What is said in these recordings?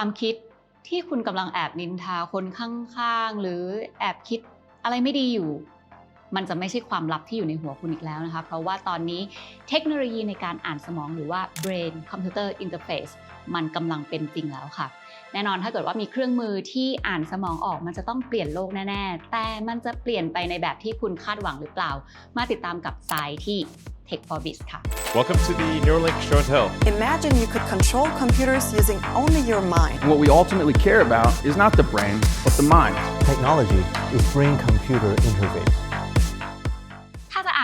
ความคิดที่คุณกำลังแอบนินทาคนข้างๆ หรือแอบคิดอะไรไม่ดีอยู่ มันจะไม่ใช่ความลับที่อยู่ในหัวคุณอีกแล้วนะคะ เพราะว่าตอนนี้เทคโนโลยีในการอ่านสมองหรือว่า brain computer interface มันกำลังเป็นจริงแล้วค่ะ แน่นอนถ้าเกิดว่ามีเครื่องมือที่อ่านสมองออกมันจะต้องเปลี่ยนโลกแน่ๆ แต่มันจะเปลี่ยนไปในแบบที่คุณคาดหวังหรือเปล่า มาติดตามกับสายที่ Tech for Biz ค่ะ Welcome to the Neuralink Show and Tell. Imagine you could control computers using only your mind. And what we ultimately care about is not the brain, but the mind. Technology is brain computer interface.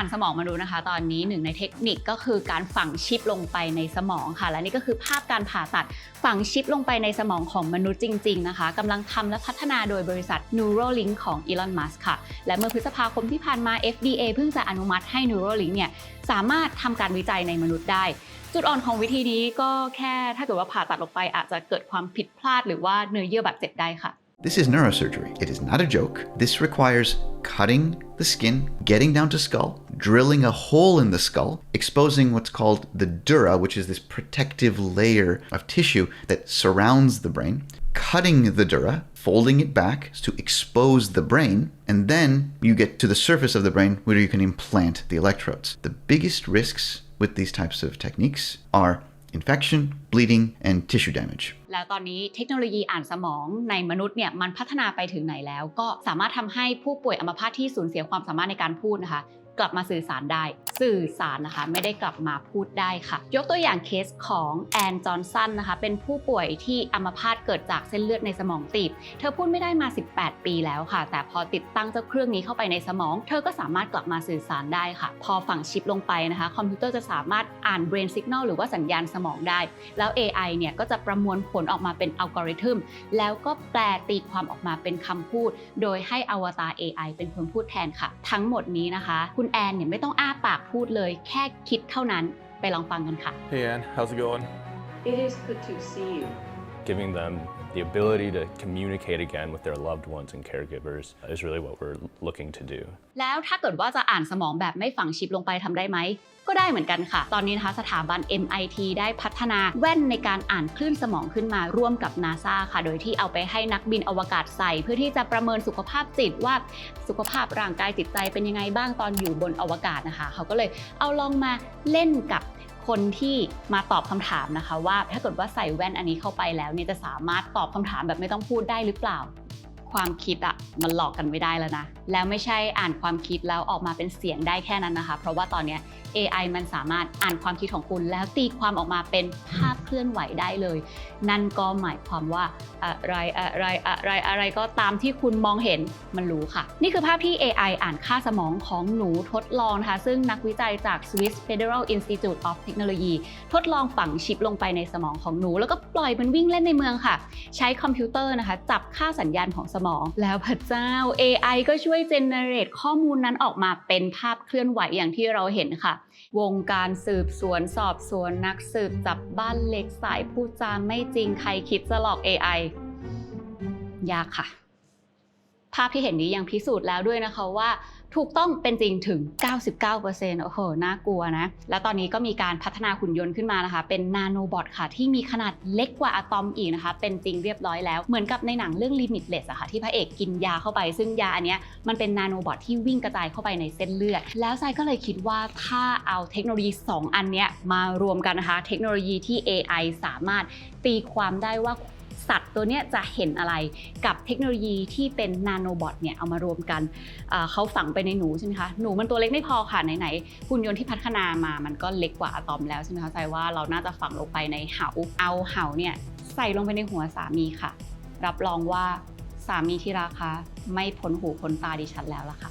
านสมองมาดูนะคะ ตอนนี้หนึ่งในเทคนิคก็คือการฝังชิปลงไปในสมองค่ะ และนี่ก็คือภาพการผ่าตัดฝังชิปลงไปในสมองของมนุษย์จริง ๆ นะคะกำลังทำและพัฒนาโดยบริษัท Neuralink ของ Elon Musk ค่ะ และเมื่อพฤษภาคมที่ผ่านมา FDA เพิ่งจะอนุมัติให้ Neuralink เนี่ยสามารถทำการวิจัยในมนุษย์ได้จุดอ่อนของวิธีนี้ก็แค่ถ้าเกิดว่าผ่าตัดลงไปอาจจะเกิดความผิดพลาดหรือว่าเนื้อเยื่อบาดเจ็บได้ค่ะ This is neurosurgery. It is not a joke. This requires cutting the skin, getting down to skull, drilling a hole in the skull, exposing what's called the dura, which is this protective layer of tissue that surrounds the brain, cutting the dura, folding it back to expose the brain, and then you get to the surface of the brain where you can implant the electrodes. The biggest risks with these types of techniques are infection, bleeding, and tissue damage. แล้วตอนนี้เทคโนโลยีอ่านสมองในมนุษย์เนี่ยมันพัฒนาไปถึงไหนแล้ว ก็สามารถทำให้ผู้ป่วยอัมพาตที่สูญเสียความสามารถในการพูดนะคะ กลับมาสื่อสารได้ สื่อสารนะคะ ไม่ได้กลับมาพูดได้ค่ะ ยกตัวอย่างเคสของแอนจอห์นสันนะคะ เป็นผู้ป่วยที่อัมพาตเกิดจากเส้นเลือดในสมองตีบ เธอพูดไม่ได้มา 18 ปีแล้วค่ะ แต่พอติดตั้งเจ้าเครื่องนี้เข้าไปในสมอง เธอก็สามารถกลับมาสื่อสารได้ค่ะ พอฝังชิปลงไปนะคะ คอมพิวเตอร์จะสามารถอ่าน brain signal หรือว่าสัญญาณสมองได้ แล้ว AI เนี่ยก็จะประมวลผลออกมาเป็นอัลกอริทึม แล้วก็แปลตีความออกมาเป็นคำพูด โดยให้อวตาร AI เป็นคนพูดแทนค่ะ ทั้งหมดนี้นะคะคุณแอนเนี่ยไม่ต้องอ้าปากพูดเลย แค่คิดเท่านั้นไปลองฟังกันค่ะ Hey, Ann, how's it going? It is good to see you. Giving them the ability to communicate again with their loved ones and caregivers is really what we're looking to do. แล้วถ้าเกิดว่าจะอ่านสมองแบบไม่ฝังชิปลงไปทำได้ไหม ก็ได้เหมือนกันค่ะ ตอนนี้นะคะสถาบัน MIT ได้พัฒนาแว่นในการอ่านคลื่นสมองขึ้นมาร่วมกับ NASA ค่ะ โดยที่เอาไปให้นักบินอวกาศใส่ เพื่อที่จะประเมินสุขภาพจิตว่าสุขภาพร่างกายจิตใจเป็นยังไงบ้างตอนอยู่บนอวกาศนะคะ เขาก็เลยเอาลองมาเล่นกับ คนที่มาตอบคำถามนะคะว่า ถ้าเกิดว่าใส่แว่นอันนี้เข้าไปแล้วเนี่ยจะสามารถตอบคำถามแบบไม่ต้องพูดได้หรือเปล่า ความคิดอะมันหลอกกันไม่ได้แล้วนะ แล้วไม่ใช่อ่านความคิดแล้วออกมาเป็นเสียงได้แค่นั้นนะคะ เพราะว่าตอนเนี้ย AI มันสามารถอ่านความคิดของคุณ แล้วตีความออกมาเป็นภาพเคลื่อนไหวได้เลย นั่นก็หมายความว่าอะไรอะไรอะไรอะไรก็ตามที่คุณมองเห็นมันรู้ค่ะ นี่คือภาพที่ AI อ่านค่าสมองของหนูทดลองนะคะ ซึ่งนักวิจัยจาก Swiss Federal Institute of Technology ทดลองฝังชิปลงไปในสมองของหนู แล้วก็ปล่อยมันวิ่งเล่นในเมืองค่ะ ใช้คอมพิวเตอร์นะคะ จับค่าสัญญาณของสมองแล้วพระเจ้า AI ก็ช่วยเจเนเรตข้อมูลนั้นออกมาเป็นภาพเคลื่อนไหวอย่างที่เราเห็นค่ะ วงการสืบสวนสอบสวนนักสืบจับบ้านเล็กสายพูดจาไม่จริงใครคิดจะหลอก AI ยากค่ะ ภาพที่เห็นนี้ยังพิสูจน์แล้วด้วยนะคะว่า ถูกต้องเป็นจริงถึง 99%โอ้โห น่ากลัวนะ แล้วตอนนี้ก็มีการพัฒนาหุ่นยนต์ขึ้นมานะคะ เป็นนาโนบอทค่ะ ที่มีขนาดเล็กกว่าอะตอมอีกนะคะ เป็นจริงเรียบร้อยแล้ว เหมือนกับในหนังเรื่อง Limitless อะค่ะ ที่พระเอกกินยาเข้าไป ซึ่งยาอันเนี้ยมันเป็นนาโนบอทที่วิ่งกระจายเข้าไปในเส้นเลือด แล้วทรายก็เลยคิดว่าถ้าเอาเทคโนโลยี 2 อันเนี้ยมารวมกันนะคะ เทคโนโลยีที่ AI สามารถตีความได้ว่า สัตว์ตัวเนี้ยจะเห็นอะไรกับเทคโนโลยีที่เป็นนาโนบอทเนี่ยเอามารวมกันเขาฝังไปในหนูใช่ไหมคะหนูมันตัวเล็กไม่พอค่ะไหนๆหุ่นยนต์ที่พัฒนามามันก็เล็กกว่าอะตอมแล้วใช่ไหมคะใจว่าเราน่าจะฝังลงไปในเหาเอาเหาเนี่ยใส่ลงไปในหัวสามีค่ะ รับรองว่าสามีที่ราคาไม่พ้นหูพ้นตาดิฉันแล้วล่ะค่ะ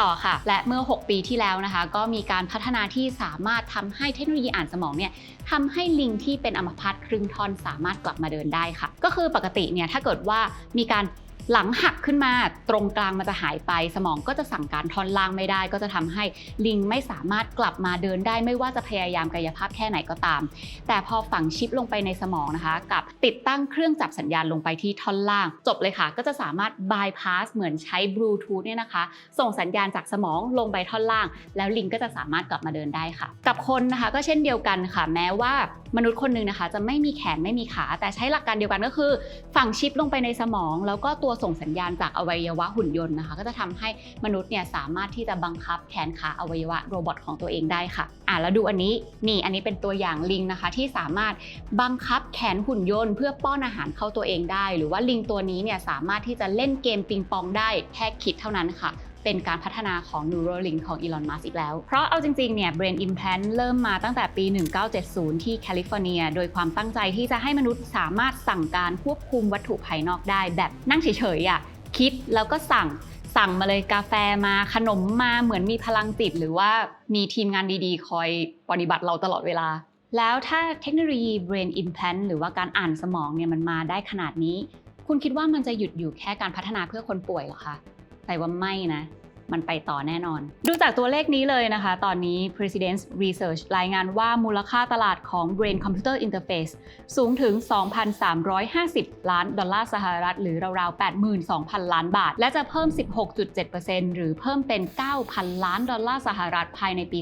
ต่อค่ะ และเมื่อ 6 ปีที่แล้วนะคะ ก็มีการพัฒนาที่สามารถทำให้เทคโนโลยีอ่านสมองเนี่ยทำให้ลิงที่เป็นอัมพาตครึ่งท่อนสามารถกลับมาเดินได้ค่ะ ก็คือปกติเนี่ยถ้าเกิดว่ามีการ หลังหักขึ้นมาตรงกลางมันจะหายไป สมองก็จะสั่งการท่อนล่างไม่ได้ ก็จะทำให้ลิงไม่สามารถกลับมาเดินได้ ไม่ว่าจะพยายามกายภาพแค่ไหนก็ตาม แต่พอฝังชิปลงไปในสมองนะคะ กับติดตั้งเครื่องจับสัญญาณลงไปที่ท่อนล่าง จบเลยค่ะ ก็จะสามารถบายพาสเหมือนใช้บลูทูธเนี่ยนะคะ ส่งสัญญาณจากสมองลงไปท่อนล่าง แล้วลิงก็จะสามารถกลับมาเดินได้ค่ะ กับคนนะคะก็เช่นเดียวกันค่ะ แม้ว่ามนุษย์คนหนึ่งนะคะ จะไม่มีแขนไม่มีขา แต่ใช้หลักการเดียวกันก็คือ ฝังชิปลงไปในสมอง แล้วก็ตัวส่งสัญญาณจากอวัยวะหุ่นยนต์นะคะ ก็จะทำให้มนุษย์เนี่ยสามารถที่จะบังคับแขนขาอวัยวะโรบอทของตัวเองได้ค่ะอะแล้วดูอันนี้นี่อันนี้เป็นตัวอย่างลิงนะคะ ที่สามารถบังคับแขนหุ่นยนต์ เพื่อป้อนอาหารเข้าตัวเองได้ หรือว่าลิงตัวนี้เนี่ยสามารถที่จะเล่นเกมปิงปองได้แค่คิดเท่านั้นค่ะ เป็นการพัฒนาของ Neuralink ของ Elon Musk อีกแล้ว เพราะเอาจริงๆเนี่ย Brain Implant เริ่มมาตั้งแต่ปี 1970 ที่แคลิฟอร์เนีย โดยความตั้งใจที่จะให้มนุษย์สามารถสั่งการควบคุมวัตถุภายนอกได้ แบบนั่งเฉยๆอะคิดแล้วก็สั่งสั่งมาเลยกาแฟมาขนมมาเหมือนมีพลังจิต หรือว่ามีทีมงานดีๆ คอยปฏิบัติเราตลอดเวลา แล้วถ้าเทคโนโลยี Brain Implant หรือว่าการอ่านสมองเนี่ยมันมาได้ขนาดนี้ คุณคิดว่ามันจะหยุดอยู่แค่การพัฒนาเพื่อคนป่วยหรอคะ แต่ว่าไม่นะ มันไปต่อแน่นอน ดูจากตัวเลขนี้เลยนะคะ ตอนนี้ President's Research รายงานว่ามูลค่าตลาดของ Brain Computer Interface สูงถึง 2,350 ล้านดอลลาร์สหรัฐ หรือราวๆ 82,000 ล้านบาท และจะเพิ่ม 16.7%หรือเพิ่มเป็น 9,000 ล้านดอลลาร์สหรัฐภายในปี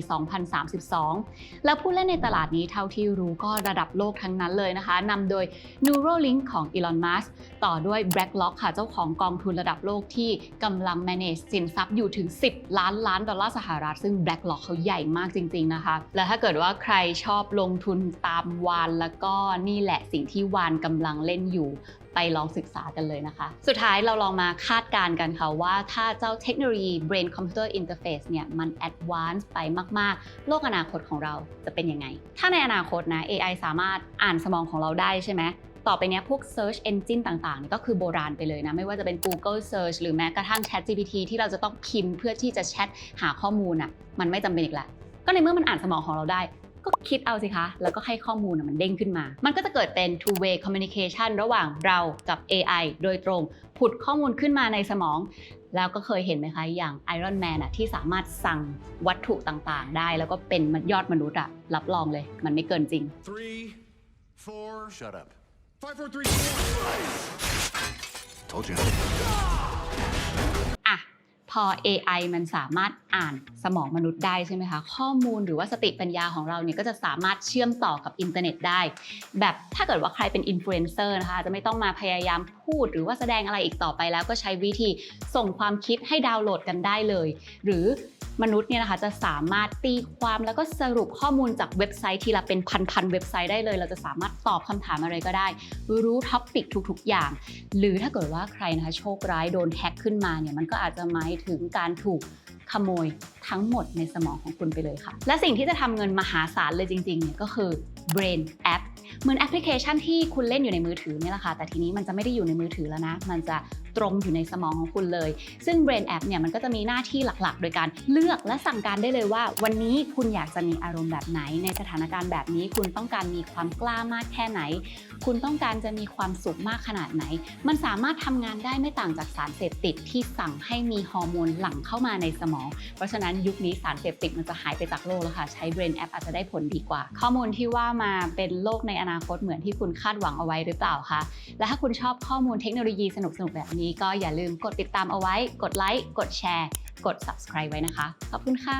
2032 แล้วผู้เล่นในตลาดนี้เท่าที่รู้ก็ระดับโลกทั้งนั้นเลยนะคะนำโดย Neuralink ของ Elon Musk ต่อด้วย BlackRock ค่ะเจ้าของกองทุนระดับโลกที่กำลัง manage สินทรัพย์อยู่ถึง 10 ล้านล้านดอลลาร์สหรัฐ ซึ่ง BlackRock เขาใหญ่มากจริง ๆ นะคะ และถ้าเกิดว่าใครชอบลงทุนตามวานแล้วก็นี่แหละสิ่งที่วานกำลังเล่นอยู่ไปลองศึกษากันเลยนะคะ สุดท้ายเราลองมาคาดการณ์กันค่ะว่าถ้าเจ้าเทคโนโลยี Brain Computer Interface เนี่ยมัน advance ไปมาก ๆ โลกอนาคตของเราจะเป็นยังไง ถ้าในอนาคตนะ AI สามารถอ่านสมองของเราได้ใช่ไหม ต่อไปนี้พวก Search Engine ต่างๆนี่ก็คือโบราณไปเลยนะ ไม่ว่าจะเป็น Google Search หรือแม้กระทั่ง Chat GPT ที่เราจะต้องพิมพ์เพื่อที่จะแชทหาข้อมูลอะมันไม่จำเป็นอีกแล้วก็ในเมื่อมันอ่านสมองของเราได้ก็คิดเอาสิคะ แล้วก็ให้ข้อมูลน่ะมันเด้งขึ้นมา มันก็จะเกิดเป็น two way communication ระหว่างเรากับ AI โดยตรง ผุดข้อมูลขึ้นมาในสมอง แล้วก็เคยเห็นไหมคะ อย่าง Iron Man อะที่สามารถสั่งวัตถุต่างๆ ได้ แล้วก็เป็นยอดมนุษย์อะรับรองเลย มันไม่เกินจริง Three, four. Shut up. Five, four, three, two, one. Told you. อะ พอ AI มันสามารถอ่านสมองมนุษย์ได้ใช่ไหมคะ ข้อมูลหรือว่าสติปัญญาของเราเนี่ยก็จะสามารถเชื่อมต่อกับอินเทอร์เน็ตได้ แบบถ้าเกิดว่าใครเป็นอินฟลูเอนเซอร์นะคะอาจจะไม่ต้องมาพยายามพูดหรือว่าแสดงอะไรอีกต่อไปแล้วก็ใช้วิธีส่งความคิดให้ดาวน์โหลดกันได้เลย หรือ มนุษย์เนี่ยนะคะจะสามารถตีความแล้วก็สรุปข้อมูลจากเว็บไซต์ทีละเป็นพันๆเว็บไซต์ได้เลย เราจะสามารถตอบคำถามอะไรก็ได้ รู้ท็อปิกทุกๆ อย่าง หรือถ้าเกิดว่าใครนะคะโชคร้ายโดนแฮ็กขึ้นมาเนี่ยมันก็อาจจะหมายถึงการถูกขโมยทั้งหมดในสมองของคุณไปเลยค่ะ และสิ่งที่จะทำเงินมหาศาลเลยจริงๆเนี่ยก็คือ Brain App เหมือนแอปพลิเคชันที่คุณเล่นอยู่ในมือถือเนี่ยแหละค่ะ แต่ทีนี้มันจะไม่ได้อยู่ในมือถือแล้วนะ มันจะตรงอยู่ในสมองของคุณเลย ซึ่ง Brain App เนี่ยมันก็จะมีหน้าที่หลักๆ โดยการเลือกและสั่งการได้เลยว่า วันนี้คุณอยากจะมีอารมณ์แบบไหน ในสถานการณ์แบบนี้ คุณต้องการมีความกล้ามากแค่ไหน คุณต้องการจะมีความสุขมากขนาดไหน มันสามารถทำงานได้ไม่ต่างจากสารเสพติดที่สั่งให้มีฮอร์โมนหลั่งเข้ามาในสมอง เพราะฉะนั้นยุคนี้สารเสพติดมันจะหายไปจากโลกแล้วค่ะ ใช้ Brain App อาจจะได้ผลดีกว่า ข้อมูลที่ว่ามาเป็นโลกในอนาคตเหมือนที่คุณคาดหวังเอาไว้หรือเปล่าคะ และถ้าคุณชอบข้อมูลเทคโนโลยีสนุกๆแบบนี้ก็อย่าลืมกดติดตามเอาไว้ กดไลค์ กดแชร์ กด subscribe ไว้นะคะ ขอบคุณค่ะ